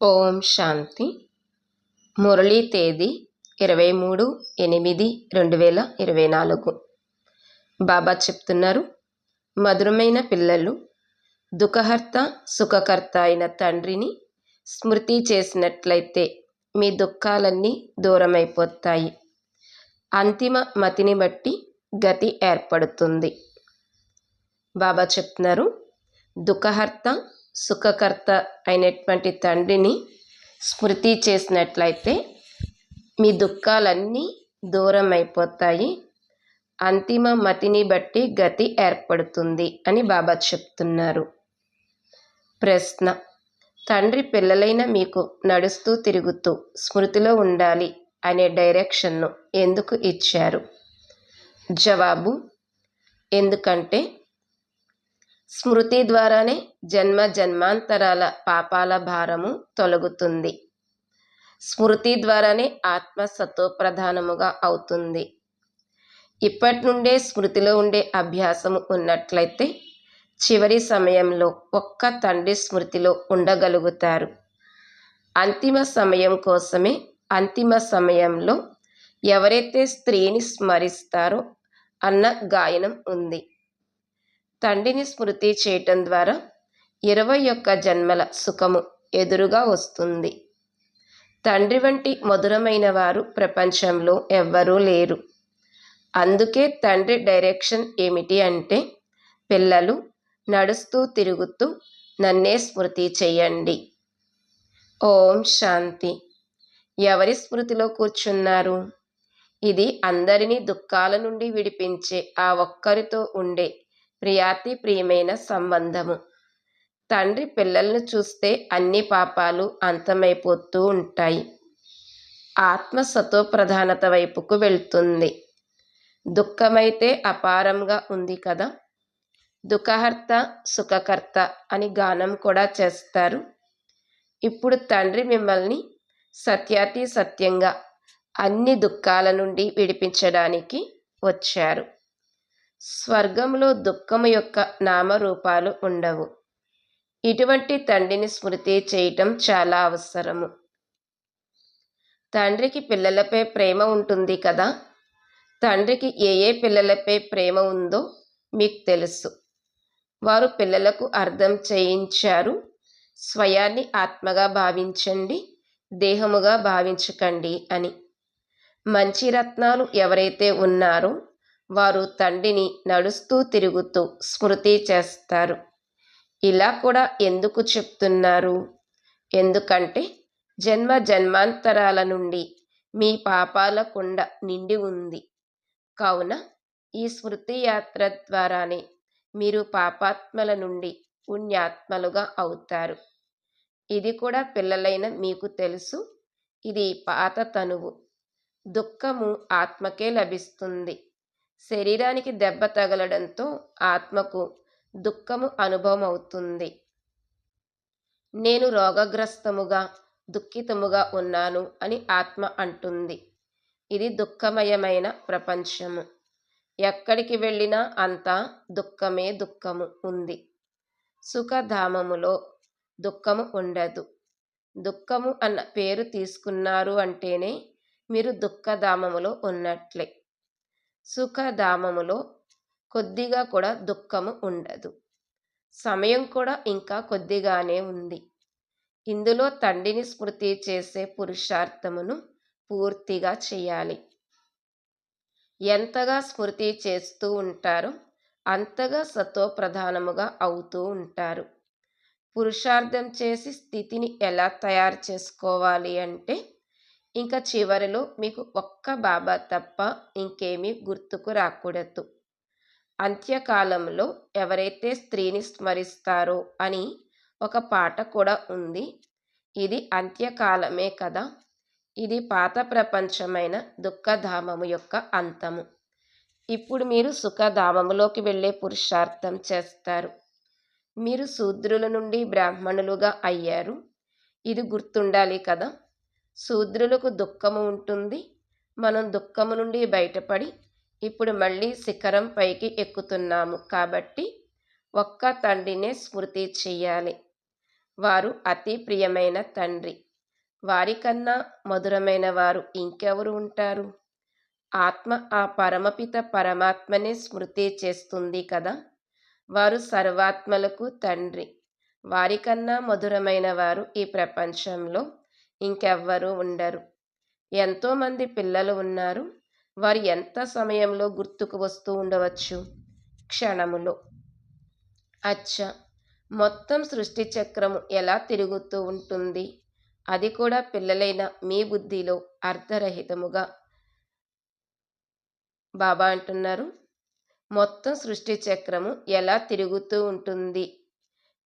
ఓం శాంతి. మురళీ తేదీ ఇరవై మూడు ఎనిమిది రెండు వేల ఇరవై నాలుగు. బాబా చెప్తున్నారు మధురమైన పిల్లలు దుఃఖహర్త సుఖకర్త అయిన తండ్రిని స్మృతి చేసినట్లయితే మీ దుఃఖాలన్నీ దూరమైపోతాయి. అంతిమ మతిని బట్టి గతి ఏర్పడుతుంది. బాబా చెప్తున్నారు దుఃఖహర్త సుఖకర్త అయినటువంటి తండ్రిని స్మృతి చేసినట్లయితే మీ దుఃఖాలన్నీ దూరం అయిపోతాయి. అంతిమ మతిని బట్టి గతి ఏర్పడుతుంది అని బాబా చెప్తున్నారు. ప్రశ్న తండ్రి పిల్లలైన మీకు నడుస్తూ తిరుగుతూ స్మృతిలో ఉండాలి అనే డైరెక్షన్ను ఎందుకు ఇచ్చారు? జవాబు ఎందుకంటే స్మృతి ద్వారానే జన్మ జన్మాంతరాల పాపాల భారము తొలగుతుంది. స్మృతి ద్వారానే ఆత్మ సతోప్రధానముగా అవుతుంది. ఇప్పటి నుండే స్మృతిలో ఉండే అభ్యాసము ఉన్నట్లయితే చివరి సమయంలో ఒక్క తండ్రి స్మృతిలో ఉండగలుగుతారు. అంతిమ సమయం కోసమే అంతిమ సమయంలో ఎవరైతే స్త్రీని స్మరిస్తారో అన్న గాయనం ఉంది. తండ్రిని స్మృతి చేయటం ద్వారా ఇరవై ఒక్క జన్మల సుఖము ఎదురుగా వస్తుంది. తండ్రి వంటి మధురమైన వారు ప్రపంచంలో ఎవ్వరూ లేరు. అందుకే తండ్రి డైరెక్షన్ ఏమిటి అంటే పిల్లలు నడుస్తూ తిరుగుతూ నన్నే స్మృతి చేయండి ఓం శాంతి. ఎవరి స్మృతిలో కూర్చున్నారు? ఇది అందరినీ దుఃఖాల నుండి విడిపించే ఆ ఒక్కరితో ఉండే ప్రియాతి ప్రియమైన సంబంధము. తండ్రి పిల్లలను చూస్తే అన్ని పాపాలు అంతమైపోతూ ఉంటాయి. ఆత్మ సతోప్రధానత వైపుకు వెళ్తుంది. దుఃఖమైతే అపారంగా ఉంది కదా? దుఃఖహర్త సుఖకర్త అని గానం కూడా చేస్తారు. ఇప్పుడు తండ్రి మిమ్మల్ని సత్యాతి సత్యంగా అన్ని దుఃఖాల నుండి విడిపించడానికి వచ్చారు. స్వర్గంలో దుఃఖము యొక్క నామరూపాలు ఉండవు. ఇటువంటి తండ్రిని స్మృతి చేయటం చాలా అవసరము. తండ్రికి పిల్లలపై ప్రేమ ఉంటుంది కదా? తండ్రికి ఏ ఏ పిల్లలపై ప్రేమ ఉందో మీకు తెలుసు. వారు పిల్లలకు అర్థం చేయించారు. స్వయాన్ని ఆత్మగా భావించండి దేహముగా భావించకండి అని. మంచి రత్నాలు ఎవరైతే ఉన్నారో వారు తండ్రిని నడుస్తూ తిరుగుతూ స్మృతి చేస్తారు. ఇలా కూడా ఎందుకు చెప్తున్నారు? ఎందుకంటే జన్మ జన్మాంతరాల నుండి మీ పాపాల కుండ నిండి ఉంది. కావున ఈ స్మృతి యాత్ర ద్వారానే మీరు పాపాత్మల నుండి పుణ్యాత్మలుగా అవుతారు. ఇది కూడా పిల్లలైన మీకు తెలుసు. ఇది పాత తనువు. దుఃఖము ఆత్మకే లభిస్తుంది. శరీరానికి దెబ్బ తగలడంతో ఆత్మకు దుఃఖము అనుభవం అవుతుంది నేను రోగగ్రస్తముగా దుఃఖితముగా ఉన్నాను అని ఆత్మ అంటుంది. ఇది దుఃఖమయమైన ప్రపంచము. ఎక్కడికి వెళ్ళినా అంతా దుఃఖమే దుఃఖము ఉంది. సుఖధామములో దుఃఖము ఉండదు. దుఃఖము అన్న పేరు తీసుకున్నారు అంటేనే మీరు దుఃఖధామములో ఉన్నట్లే. సుఖధామములో కొద్దిగా కూడా దుఃఖము ఉండదు. సమయం కూడా ఇంకా కొద్దిగానే ఉంది. ఇందులో తండ్రిని స్మృతి చేసే పురుషార్థమును పూర్తిగా చేయాలి. ఎంతగా స్మృతి చేస్తూ ఉంటారో అంతగా సత్వప్రధానముగా అవుతూ ఉంటారు. పురుషార్థం చేసి స్థితిని ఎలా తయారు చేసుకోవాలి అంటే ఇంకా చివరిలో మీకు ఒక్క బాబా తప్ప ఇంకేమీ గుర్తుకు రాకూడదు. అంత్యకాలంలో ఎవరైతే స్త్రీని స్మరిస్తారో అని ఒక పాట కూడా ఉంది. ఇది అంత్యకాలమే కదా. ఇది పాత ప్రపంచమైన దుఃఖధామము యొక్క అంతము. ఇప్పుడు మీరు సుఖధామములోకి వెళ్ళే పురుషార్థం చేస్తారు. మీరు శూద్రుల నుండి బ్రాహ్మణులుగా అయ్యారు. ఇది గుర్తుండాలి కదా. శూద్రులకు దుఃఖము ఉంటుంది. మనం దుఃఖము నుండి బయటపడి ఇప్పుడు మళ్ళీ శిఖరం పైకి ఎక్కుతున్నాము కాబట్టి ఒక్క తండ్రినే స్మృతి చెయ్యాలి వారు అతి ప్రియమైన తండ్రి. వారికన్నా మధురమైన వారు ఇంకెవరు ఉంటారు? ఆత్మ ఆ పరమపిత పరమాత్మనే స్మృతి చేస్తుంది కదా? వారు సర్వాత్మలకు తండ్రి. వారికన్నా మధురమైన వారు ఈ ప్రపంచంలో ఇంకెవ్వరూ ఉండరు. ఎంతోమంది పిల్లలు ఉన్నారు. వారు ఎంత సమయంలో గుర్తుకు వస్తూ ఉండవచ్చు? క్షణములో. అచ్చా! మొత్తం సృష్టి చక్రము ఎలా తిరుగుతూ ఉంటుంది? అది కూడా పిల్లలైన మీ బుద్ధిలో అర్ధరహితముగా. బాబా అంటున్నారు. మొత్తం సృష్టి చక్రము ఎలా తిరుగుతూ ఉంటుంది?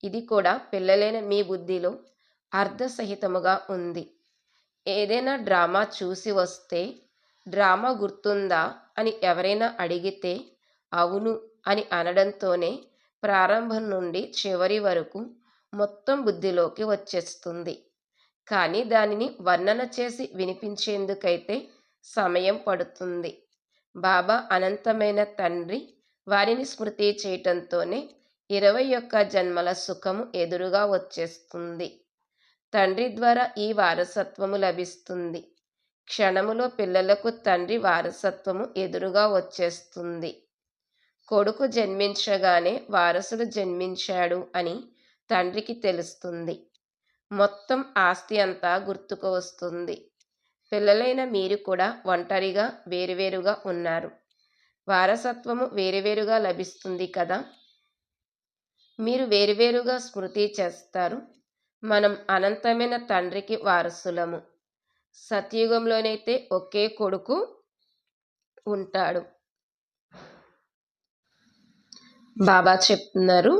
ఇది కూడా పిల్లలైన మీ బుద్ధిలో అర్ధసహితముగా ఉంది. ఏదైనా డ్రామా చూసి వస్తే డ్రామా గుర్తుందా అని ఎవరైనా అడిగితే అవును అని అనడంతోనే ప్రారంభం నుండి చివరి వరకు మొత్తం బుద్ధిలోకి వచ్చేస్తుంది. కానీ దానిని వర్ణన చేసి వినిపించేందుకైతే సమయం పడుతుంది. బాబా అనంతమైన తండ్రి వారిని స్మృతి చేయటంతోనే ఇరవై ఒక్క జన్మల సుఖము ఎదురుగా వచ్చేస్తుంది. తండ్రి ద్వారా ఈ వారసత్వము లభిస్తుంది. క్షణములో పిల్లలకు తండ్రి వారసత్వము ఎదురుగా వచ్చేస్తుంది. కొడుకు జన్మించగానే వారసుడు జన్మించాడు అని తండ్రికి తెలుస్తుంది. మొత్తం ఆస్తి అంతా గుర్తుకు వస్తుంది. పిల్లలైన మీరు కూడా ఒంటరిగా వేరువేరుగా ఉన్నారు. వారసత్వము వేరువేరుగా లభిస్తుంది కదా? మీరు వేరువేరుగా స్మృతి చేస్తారు. మనం అనంతమైన తండ్రికి వారసులము. సత్యుగంలోనైతే ఒకే కొడుకు ఉంటాడు. బాబా చెప్తున్నారు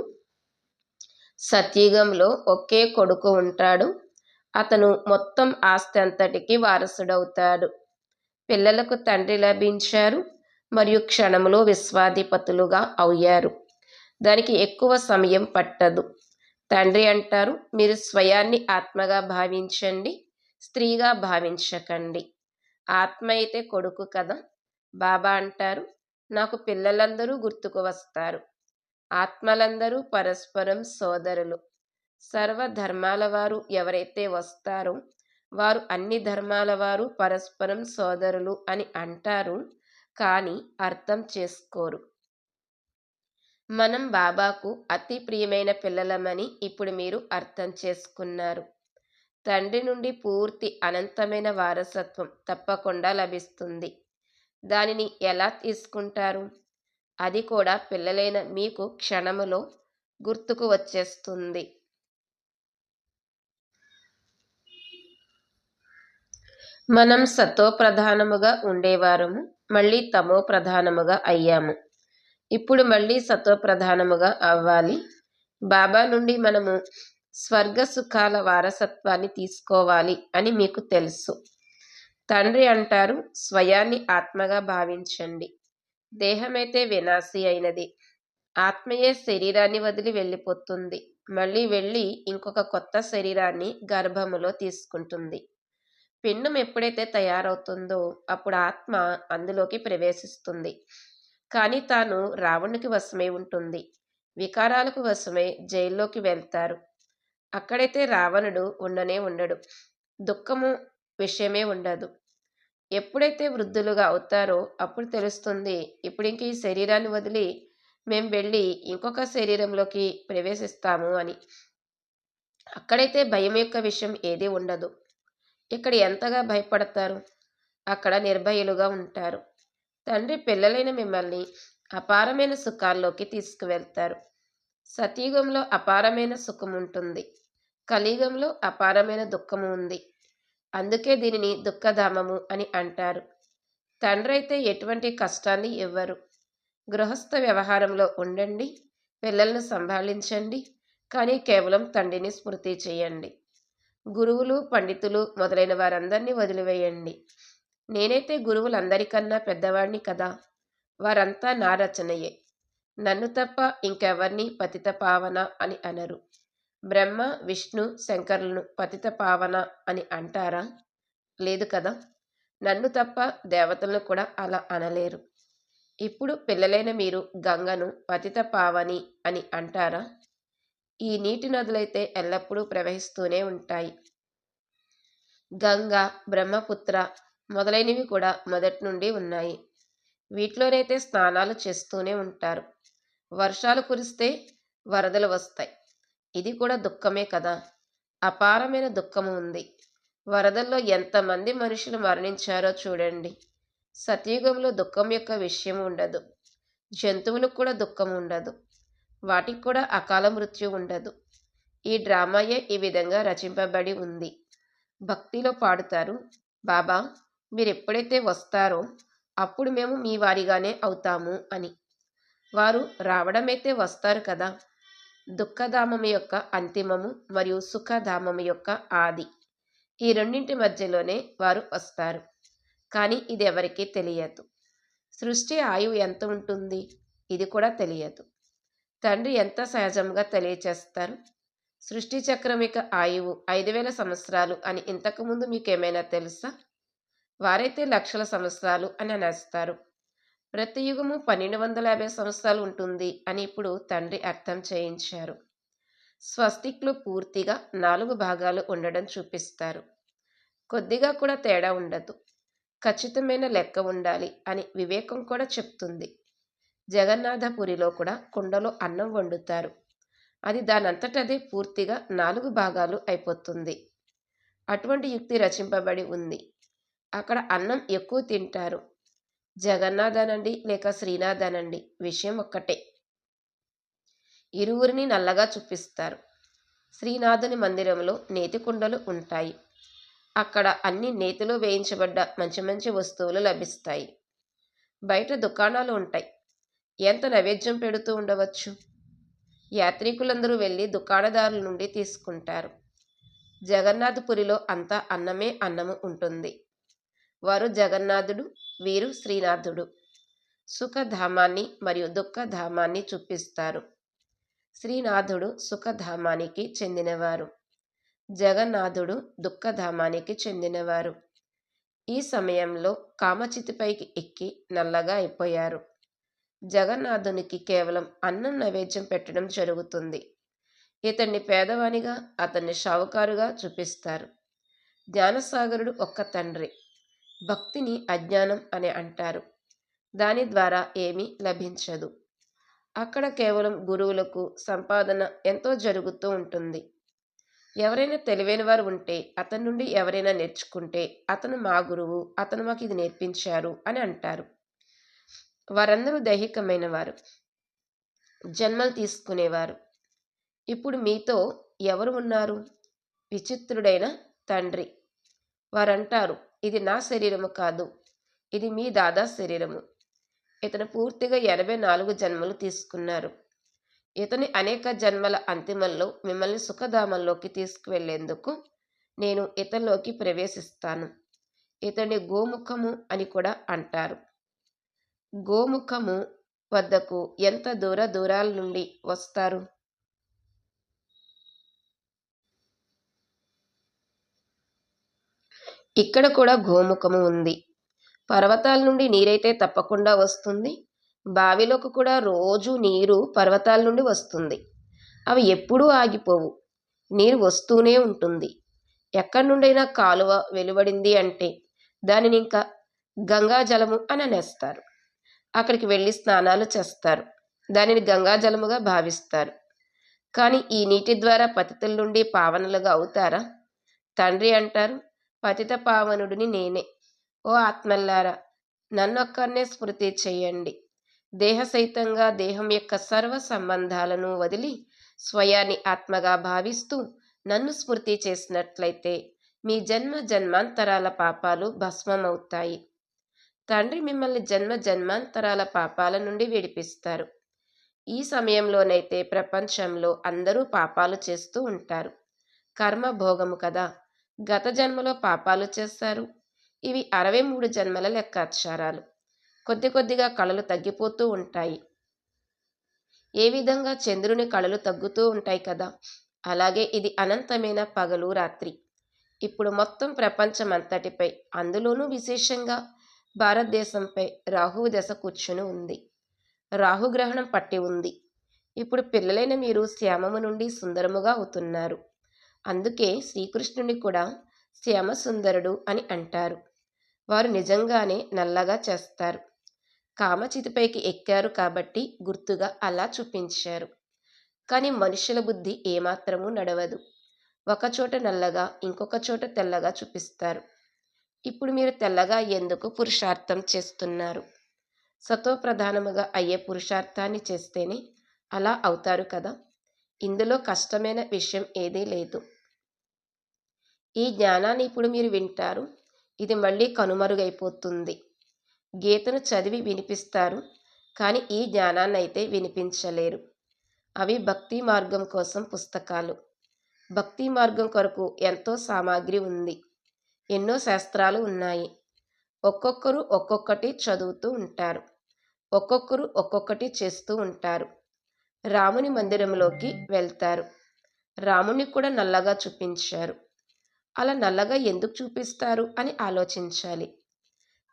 సత్యుగంలో ఒకే కొడుకు ఉంటాడు. అతను మొత్తం ఆస్తి అంతటికి వారసుడవుతాడు. పిల్లలకు తండ్రి లభించారు మరియు క్షణములో విశ్వాధిపతులుగా అయ్యారు. దానికి ఎక్కువ సమయం పట్టదు. తండ్రి అంటారు. మీరు స్వయాన్ని ఆత్మగా భావించండి. స్త్రీగా భావించకండి. ఆత్మ అయితే కొడుకు కదా? బాబా అంటారు. నాకు పిల్లలందరూ గుర్తుకు వస్తారు. ఆత్మలందరూ పరస్పరం సోదరులు. సర్వధర్మాల వారు ఎవరైతే వస్తారో వారు అన్ని ధర్మాల వారు పరస్పరం సోదరులు అని అంటారు. కానీ అర్థం చేసుకోరు. మనం బాబాకు అతి ప్రియమైన పిల్లలమని ఇప్పుడు మీరు అర్థం చేసుకున్నారు. తండ్రి నుండి పూర్తి అనంతమైన వారసత్వం తప్పకుండా లభిస్తుంది. దానిని ఎలా తీసుకుంటారు? అది కూడా పిల్లలైన మీకు క్షణములో గుర్తుకు వచ్చేస్తుంది. మనం సతో ప్రధానముగా ఉండేవారము మళ్ళీ తమో ప్రధానముగా అయ్యాము. ఇప్పుడు మళ్ళీ సత్వప్రధానముగా అవ్వాలి. బాబా నుండి మనము స్వర్గ సుఖాల వారసత్వాన్ని తీసుకోవాలి అని మీకు తెలుసు. తండ్రి అంటారు స్వయాన్ని ఆత్మగా భావించండి. దేహమైతే వినాశి అయినది. ఆత్మయే శరీరాన్ని వదిలి వెళ్ళిపోతుంది. మళ్ళీ వెళ్ళి ఇంకొక కొత్త శరీరాన్ని గర్భములో తీసుకుంటుంది. పిండం ఎప్పుడైతే తయారవుతుందో అప్పుడు ఆత్మ అందులోకి ప్రవేశిస్తుంది. కానీ తాను రావణునికి వశమై ఉంటుంది. వికారాలకు వశమై జైల్లోకి వెళ్తారు. అక్కడైతే రావణుడు ఉండనే ఉండడు. దుఃఖము విషయమే ఉండదు. ఎప్పుడైతే వృద్ధులుగా అవుతారో అప్పుడు తెలుస్తుంది ఇప్పుడు ఇంక ఈ శరీరాన్ని వదిలి మేము వెళ్ళి ఇంకొక శరీరంలోకి ప్రవేశిస్తాము అని. అక్కడైతే భయం యొక్క విషయం ఏది ఉండదు. ఇక్కడ ఎంతగా భయపడతారు? అక్కడ నిర్భయులుగా ఉంటారు. తండ్రి పిల్లలైన మిమ్మల్ని అపారమైన సుఖాల్లోకి తీసుకువెళ్తారు. సతీయుగంలో అపారమైన సుఖం ఉంటుంది కలియుగంలో అపారమైన దుఃఖము ఉంది. అందుకే దీనిని దుఃఖధామము అని అంటారు. తండ్రి అయితే ఎటువంటి కష్టాన్ని ఇవ్వరు. గృహస్థ వ్యవహారంలో ఉండండి పిల్లలను సంభాళించండి కానీ కేవలం తండ్రిని స్మృతి చేయండి. గురువులు పండితులు మొదలైన వారందరినీ వదిలివేయండి. నేనైతే గురువులందరికన్నా పెద్దవాడిని కదా. వారంతా నా రచనయే. నన్ను తప్ప ఇంకెవర్ని పతిత పావన అని అనరు. బ్రహ్మ విష్ణు శంకరులను పతిత పావన అని అంటారా? లేదు కదా. నన్ను తప్ప దేవతలను కూడా అలా అనలేరు. ఇప్పుడు పిల్లలైన మీరు గంగను పతిత పావని అని అంటారా? ఈ నీటి నదులైతే ఎల్లప్పుడూ ప్రవహిస్తూనే ఉంటాయి. గంగా బ్రహ్మపుత్ర మొదలైనవి కూడా మొదటి నుండి ఉన్నాయి. వీటిలోనైతే స్నానాలు చేస్తూనే ఉంటారు. వర్షాలు కురిస్తే వరదలు వస్తాయి. ఇది కూడా దుఃఖమే కదా. అపారమైన దుఃఖము ఉంది. వరదల్లో ఎంతమంది మనుషులు మరణించారో చూడండి. సతయుగంలో దుఃఖం యొక్క విషయం ఉండదు. జంతువులకు కూడా దుఃఖం ఉండదు. వాటికి కూడా అకాల మృత్యు ఉండదు. ఈ డ్రామాయే ఈ విధంగా రచింపబడి ఉంది. భక్తిలో పాడుతారు. బాబా మీరు ఎప్పుడైతే వస్తారో అప్పుడు మేము మీ వారిగానే అవుతాము అని. వారు రావడమైతే వస్తారు కదా. దుఃఖధామము యొక్క అంతిమము మరియు సుఖధామము యొక్క ఆది. ఈ రెండింటి మధ్యలోనే వారు వస్తారు. కానీ ఇది ఎవరికీ తెలియదు. సృష్టి ఆయువు ఎంత ఉంటుంది? ఇది కూడా తెలియదు. తండ్రి ఎంత సహజంగా తెలియచేస్తారు? సృష్టి చక్రం యొక్క ఆయువు ఐదు వేల సంవత్సరాలు అని ఇంతకుముందు మీకు ఏమైనా తెలుసా? వారైతే లక్షల సంవత్సరాలు అని అనేస్తారు. ప్రతి యుగము పన్నెండు వందల యాభై సంవత్సరాలు ఉంటుంది అని ఇప్పుడు తండ్రి అర్థం చేయించారు. స్వస్తిక్లు పూర్తిగా నాలుగు భాగాలు ఉండడం చూపిస్తారు. కొద్దిగా కూడా తేడా ఉండదు. ఖచ్చితమైన లెక్క ఉండాలి అని వివేకం కూడా చెప్తుంది. జగన్నాథపురిలో కూడా కుండలో అన్నం వండుతారు. అది దానంతటదే పూర్తిగా నాలుగు భాగాలు అయిపోతుంది. అటువంటి యుక్తి రచింపబడి ఉంది. అక్కడ అన్నం ఎక్కువ తింటారు. జగన్నాథ్ అనండి లేక శ్రీనాథ్ అనండి విషయం ఒక్కటే. ఇరువురిని నల్లగా చూపిస్తారు. శ్రీనాథుని మందిరంలో నేతి కుండలు ఉంటాయి. అక్కడ అన్ని నేతిలో వేయించబడ్డ మంచి మంచి వస్తువులు లభిస్తాయి. బయట దుకాణాలు ఉంటాయి. ఎంత నైవేద్యం పెడుతూ ఉండవచ్చు? యాత్రికులందరూ వెళ్ళి దుకాణదారుల నుండి తీసుకుంటారు. జగన్నాథపురిలో అంతా అన్నమే అన్నము ఉంటుంది. వారు జగన్నాథుడు వీరు శ్రీనాథుడు. సుఖధామాన్ని మరియు దుఃఖధామాన్ని చూపిస్తారు. శ్రీనాథుడు సుఖధామానికి చెందినవారు. జగన్నాథుడు దుఃఖధామానికి చెందినవారు. ఈ సమయంలో కామచితిపైకి ఎక్కి నల్లగా అయిపోయారు. జగన్నాథునికి కేవలం అన్నం నైవేద్యం పెట్టడం జరుగుతుంది. ఇతన్ని పేదవానిగా అతన్ని షావుకారుగా చూపిస్తారు. జ్ఞానసాగరుడు ఒక్క తండ్రి. భక్తిని అజ్ఞానం అని అంటారు. దాని ద్వారా ఏమీ లభించదు. అక్కడ కేవలం గురువులకు సంపాదన ఎంతో జరుగుతూ ఉంటుంది. ఎవరైనా తెలివైన వారు ఉంటే అతని నుండి ఎవరైనా నేర్చుకుంటే అతను మా గురువు అతను మాకు ఇది నేర్పించారు అని అంటారు. వారందరూ దైహికమైన వారు. జన్మలు తీసుకునేవారు. ఇప్పుడు మీతో ఎవరు ఉన్నారు? విచిత్రుడైన తండ్రి. వారంటారు ఇది నా శరీరము కాదు. ఇది మీ దాదా శరీరము. ఇతను పూర్తిగా ఎనభై నాలుగు జన్మలు తీసుకున్నారు. ఇతని అనేక జన్మల అంతిమంలో మిమ్మల్ని సుఖధామంలోకి తీసుకువెళ్ళేందుకు నేను ఇతనిలోకి ప్రవేశిస్తాను. ఇతని గోముఖము అని కూడా అంటారు. గోముఖము వద్దకు ఎంత దూర దూరాల నుండి వస్తారు? ఇక్కడ కూడా గోముఖము ఉంది. పర్వతాల నుండి నీరైతే తప్పకుండా వస్తుంది. బావిలోకి కూడా రోజు నీరు పర్వతాల నుండి వస్తుంది. అవి ఎప్పుడూ ఆగిపోవు. నీరు వస్తూనే ఉంటుంది. ఎక్కడి నుండైనా కాలువ వెలువడింది అంటే దానిని ఇంకా గంగాజలము అని అనేస్తారు. అక్కడికి వెళ్ళి స్నానాలు చేస్తారు. దానిని గంగాజలముగా భావిస్తారు. కానీ ఈ నీటి ద్వారా పతితుల నుండి పావనలుగా అవుతారా? తండ్రి అంటారు పతిత పావనుడిని నేనే. ఓ ఆత్మల్లారా నన్నొక్కర్నే స్మృతి చేయండి దేహసహితంగా దేహం యొక్క సర్వ సంబంధాలను వదిలి స్వయాన్ని ఆత్మగా భావిస్తూ నన్ను స్మృతి చేసినట్లయితే మీ జన్మ జన్మాంతరాల పాపాలు భస్మమవుతాయి. తండ్రి మిమ్మల్ని జన్మ జన్మాంతరాల పాపాల నుండి విడిపిస్తారు. ఈ సమయంలోనైతే ప్రపంచంలో అందరూ పాపాలు చేస్తూ ఉంటారు. కర్మ భోగము కదా గత జన్మలో పాపాలు చేస్తారు. ఇవి అరవై మూడు జన్మల లెక్కాచారాలు కొద్ది కొద్దిగా కళలు తగ్గిపోతూ ఉంటాయి. ఏ విధంగా చంద్రుని కళలు తగ్గుతూ ఉంటాయి కదా? అలాగే ఇది అనంతమైన పగలు రాత్రి. ఇప్పుడు మొత్తం ప్రపంచం అంతటిపై అందులోనూ విశేషంగా భారతదేశంపై రాహువు దశ కూర్చుని ఉంది. రాహుగ్రహణం పట్టి ఉంది. ఇప్పుడు పిల్లలైన మీరు శ్యామము నుండి సుందరముగా అవుతున్నారు. అందుకే శ్రీకృష్ణుని కూడా శ్యామ సుందరుడు అని అంటారు. వారు నిజంగానే నల్లగా చేస్తారు. కామచితిపైకి ఎక్కారు కాబట్టి గుర్తుగా అలా చూపించారు. కానీ మనుషుల బుద్ధి ఏమాత్రమూ నడవదు. ఒకచోట నల్లగా ఇంకొక చోట తెల్లగా చూపిస్తారు. ఇప్పుడు మీరు తెల్లగా ఎందుకు పురుషార్థం చేస్తున్నారు. సతో ప్రధానముగా అయ్యే పురుషార్థాన్ని చేస్తేనే అలా అవుతారు కదా? ఇందులో కష్టమైన విషయం ఏదీ లేదు. ఈ జ్ఞానాన్ని ఇప్పుడు మీరు వింటారు. ఇది మళ్ళీ కనుమరుగైపోతుంది. గీతను చదివి వినిపిస్తారు కానీ ఈ జ్ఞానాన్ని అయితే వినిపించలేరు. అవి భక్తి మార్గం కోసం పుస్తకాలు. భక్తి మార్గం కొరకు ఎంతో సామాగ్రి ఉంది. ఎన్నో శాస్త్రాలు ఉన్నాయి. ఒక్కొక్కరు ఒక్కొక్కటి చదువుతూ ఉంటారు. ఒక్కొక్కరు ఒక్కొక్కటి చేస్తూ ఉంటారు. రాముని మందిరంలోకి వెళ్తారు. రాముని కూడా నల్లగా చూపించారు. అలా నల్లగా ఎందుకు చూపిస్తారు అని ఆలోచించాలి.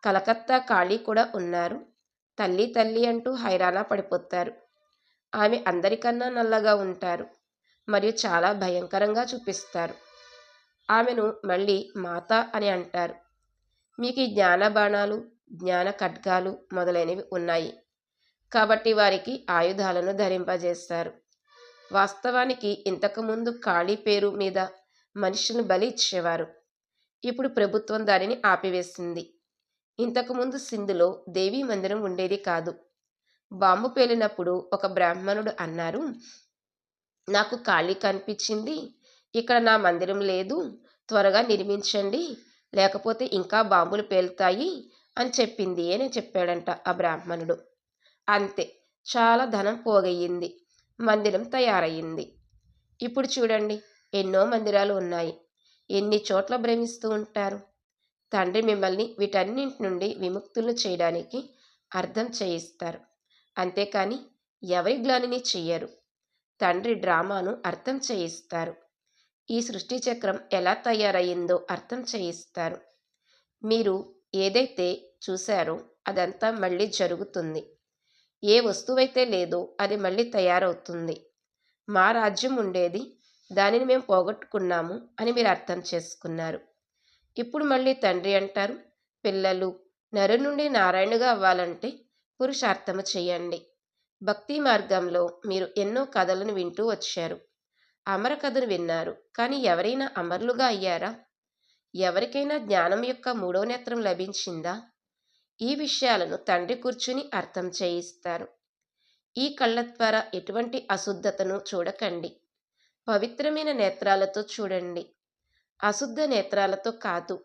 కలకత్తా ఖాళీ కూడా ఉన్నారు. తల్లి తల్లి అంటూ హైరాణ పడిపోతారు. ఆమె అందరికన్నా నల్లగా ఉంటారు. మరియు చాలా భయంకరంగా చూపిస్తారు. ఆమెను మళ్ళీ మాత అని అంటారు. మీకు ఈ జ్ఞాన బాణాలు జ్ఞాన ఖడ్గాలు మొదలైనవి ఉన్నాయి. కాబట్టి వారికి ఆయుధాలను ధరింపజేస్తారు. వాస్తవానికి ఇంతకుముందు ఖాళీ పేరు మీద మనుషులను బలి ఇచ్చేవారు. ఇప్పుడు ప్రభుత్వం దానిని ఆపివేసింది. ఇంతకుముందు సింధులో దేవీ మందిరం ఉండేది కాదు. బాంబు పేలినప్పుడు ఒక బ్రాహ్మణుడు అన్నారు నాకు ఖాళీ కనిపించింది. ఇక్కడ నా మందిరం లేదు. త్వరగా నిర్మించండి. లేకపోతే ఇంకా బాంబులు పేలుతాయి అని చెప్పింది అని చెప్పాడంట ఆ బ్రాహ్మణుడు. అంతే. చాలా ధనం పోగయ్యింది. మందిరం తయారయ్యింది. ఇప్పుడు చూడండి ఎన్నో మందిరాలు ఉన్నాయి. ఎన్ని చోట్ల భ్రమిస్తూ ఉంటారు. తండ్రి మిమ్మల్ని వీటన్నింటి నుండి విముక్తులను చేయడానికి అర్థం చేయిస్తారు. అంతేకాని ఎవరి గ్లానిని చెయ్యరు. తండ్రి డ్రామాను అర్థం చేయిస్తారు. ఈ సృష్టి చక్రం ఎలా తయారయ్యిందో అర్థం చేయిస్తారు. మీరు ఏదైతే చూశారో అదంతా మళ్ళీ జరుగుతుంది. ఏ వస్తువైతే లేదో అది మళ్ళీ తయారవుతుంది. మా రాజ్యం ఉండేది దానిని మేము పోగొట్టుకున్నాము అని మీరు అర్థం చేసుకున్నారు. ఇప్పుడు మళ్ళీ తండ్రి అంటారు పిల్లలు నరు నుండి నారాయణుగా అవ్వాలంటే పురుషార్థము చేయండి. భక్తి మార్గంలో మీరు ఎన్నో కథలను వింటూ వచ్చారు. అమర కథను విన్నారు కానీ ఎవరైనా అమరులుగా అయ్యారా? ఎవరికైనా జ్ఞానం యొక్క మూడో నేత్రం లభించిందా? ఈ విషయాలను తండ్రి కూర్చుని అర్థం చేయిస్తారు. ఈ కళ్ళ ద్వారా ఎటువంటి అశుద్ధతను చూడకండి. పవిత్రమైన నేత్రాలతో చూడండి. అశుద్ధ నేత్రాలతో కాదు.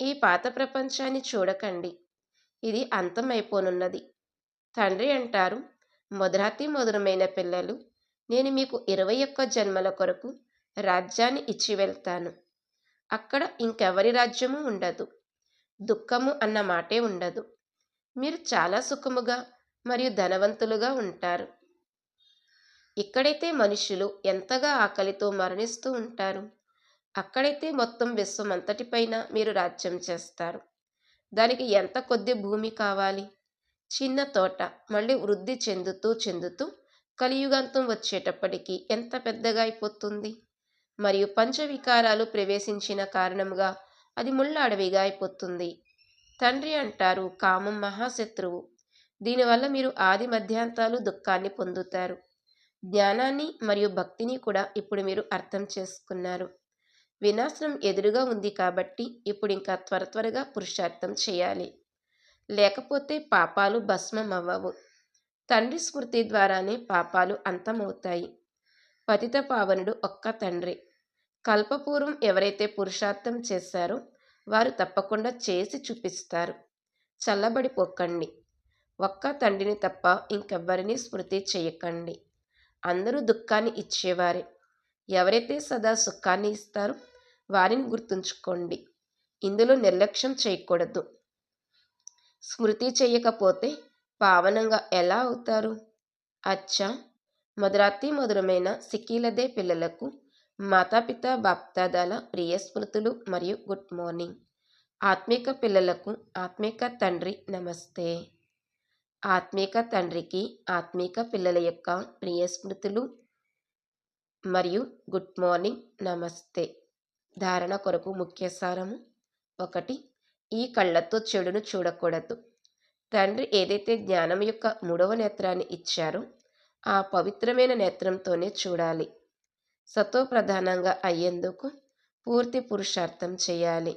ఈ పాత ప్రపంచాన్ని చూడకండి. ఇది అంతమైపోనున్నది. తండ్రి అంటారు మొదరాతి మధురమైన పిల్లలు నేను మీకు ఇరవై ఒక్క జన్మల కొరకు రాజ్యాన్ని ఇచ్చి వెళ్తాను అక్కడ ఇంకెవరి రాజ్యము ఉండదు. దుఃఖము అన్న మాటే ఉండదు. మీరు చాలా సుఖముగా మరియు ధనవంతులుగా ఉంటారు. ఇక్కడైతే మనుషులు ఎంతగా ఆకలితో మరణిస్తూ ఉంటారు. అక్కడైతే మొత్తం విశ్వం అంతటిపైన మీరు రాజ్యం చేస్తారు. దానికి ఎంత కొద్ది భూమి కావాలి? చిన్న తోట మళ్ళీ వృద్ధి చెందుతూ చెందుతూ కలియుగాంతం వచ్చేటప్పటికి ఎంత పెద్దగా అయిపోతుంది? మరియు పంచవికారాలు ప్రవేశించిన కారణముగా అది ముళ్ళ అడవిగా అయిపోతుంది. తండ్రి అంటారు కామం మహాశత్రువు. దీనివల్ల మీరు ఆది మధ్యాంతాలు దుఃఖాన్ని పొందుతారు. జ్ఞానాన్ని మరియు భక్తిని కూడా ఇప్పుడు మీరు అర్థం చేసుకున్నారు. వినాశనం ఎదురుగా ఉంది కాబట్టి ఇప్పుడు ఇంకా త్వర త్వరగా పురుషార్థం చేయాలి. లేకపోతే పాపాలు భస్మం అవ్వవు తండ్రి స్మృతి ద్వారానే పాపాలు అంతమవుతాయి. పతిత పావనుడు ఒక్క తండ్రి. కల్పపూర్వం ఎవరైతే పురుషార్థం చేశారో వారు తప్పకుండా చేసి చూపిస్తారు. చల్లబడిపోకండి ఒక్క తండ్రిని తప్ప ఇంకెవ్వరిని స్మృతి చేయకండి. అందరూ దుఃఖాన్ని ఇచ్చేవారే. ఎవరైతే సదా సుఖాన్ని ఇస్తారో వారిని గుర్తుంచుకోండి. ఇందులో నిర్లక్ష్యం చేయకూడదు. స్మృతి చేయకపోతే పావనంగా ఎలా అవుతారు? అచ్చా! మధురాతి మధురమైన సిక్కీలదే పిల్లలకు మాతాపిత బాప్తాదాల ప్రియ స్మృతులు మరియు గుడ్ మార్నింగ్. ఆత్మిక పిల్లలకు ఆత్మిక తండ్రి నమస్తే. ఆత్మీక తండ్రికి ఆత్మీక పిల్లల యొక్క ప్రియ స్మృతులు మరియు గుడ్ మార్నింగ్ నమస్తే. ధారణ కొరకు ముఖ్య సారము ఒకటి ఈ కళ్ళతో చెడును చూడకూడదు. తండ్రి ఏదైతే జ్ఞానం యొక్క మూడవ నేత్రాన్ని ఇచ్చారో ఆ పవిత్రమైన నేత్రంతోనే చూడాలి. సత్వప్రధానంగా అయ్యేందుకు పూర్తి పురుషార్థం చేయాలి.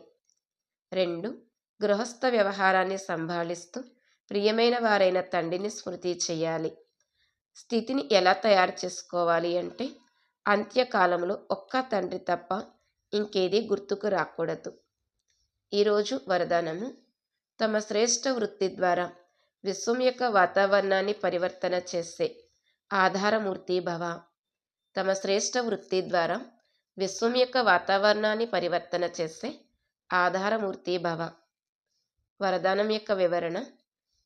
రెండు గృహస్థ వ్యవహారాన్ని సంభాళిస్తూ ప్రియమైన వారైన తండ్రిని స్మృతి చేయాలి. స్థితిని ఎలా తయారు చేసుకోవాలి అంటే అంత్యకాలంలో ఒక్క తండ్రి తప్ప ఇంకేది గుర్తుకు రాకూడదు. ఈరోజు వరదానము తమ శ్రేష్ఠ వృత్తి ద్వారా విశ్వం యొక్క వాతావరణాన్ని పరివర్తన చేసే ఆధారమూర్తి భవ. తమ శ్రేష్ట వృత్తి ద్వారా విశ్వం యొక్క వాతావరణాన్ని పరివర్తన చేసే ఆధారమూర్తి భవ. వరదానం యొక్క వివరణ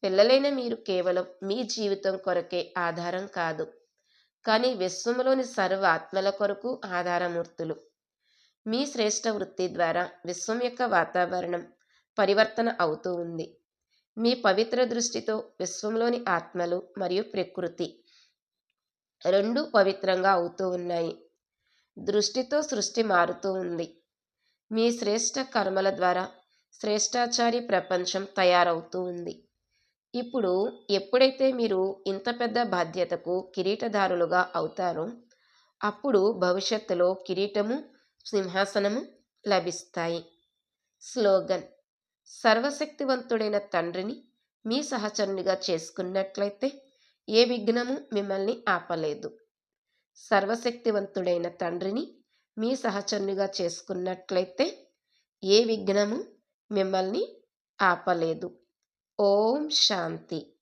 పిల్లలైన మీరు కేవలం మీ జీవితం కొరకే ఆధారం కాదు కానీ విశ్వంలోని సర్వ ఆత్మల కొరకు ఆధారమూర్తులు. మీ శ్రేష్ట వృత్తి ద్వారా విశ్వం యొక్క వాతావరణం పరివర్తన అవుతూ ఉంది. మీ పవిత్ర దృష్టితో విశ్వంలోని ఆత్మలు మరియు ప్రకృతి రెండు పవిత్రంగా అవుతూ ఉన్నాయి. దృష్టితో సృష్టి మారుతూ ఉంది. మీ శ్రేష్ట కర్మల ద్వారా శ్రేష్టాచారి ప్రపంచం తయారవుతూ ఉంది. ఇప్పుడు ఎప్పుడైతే మీరు ఇంత పెద్ద బాధ్యతకు కిరీటదారులుగా అవుతారో అప్పుడు భవిష్యత్తులో కిరీటము సింహాసనము లభిస్తాయి. స్లోగన్. సర్వశక్తివంతుడైన తండ్రిని మీ సహచరునిగా చేసుకున్నట్లయితే ఏ విఘ్నము మిమ్మల్ని ఆపలేదు. సర్వశక్తివంతుడైన తండ్రిని మీ సహచరునిగా చేసుకున్నట్లయితే ఏ విఘ్నము మిమ్మల్ని ఆపలేదు. ఓం శాంతి.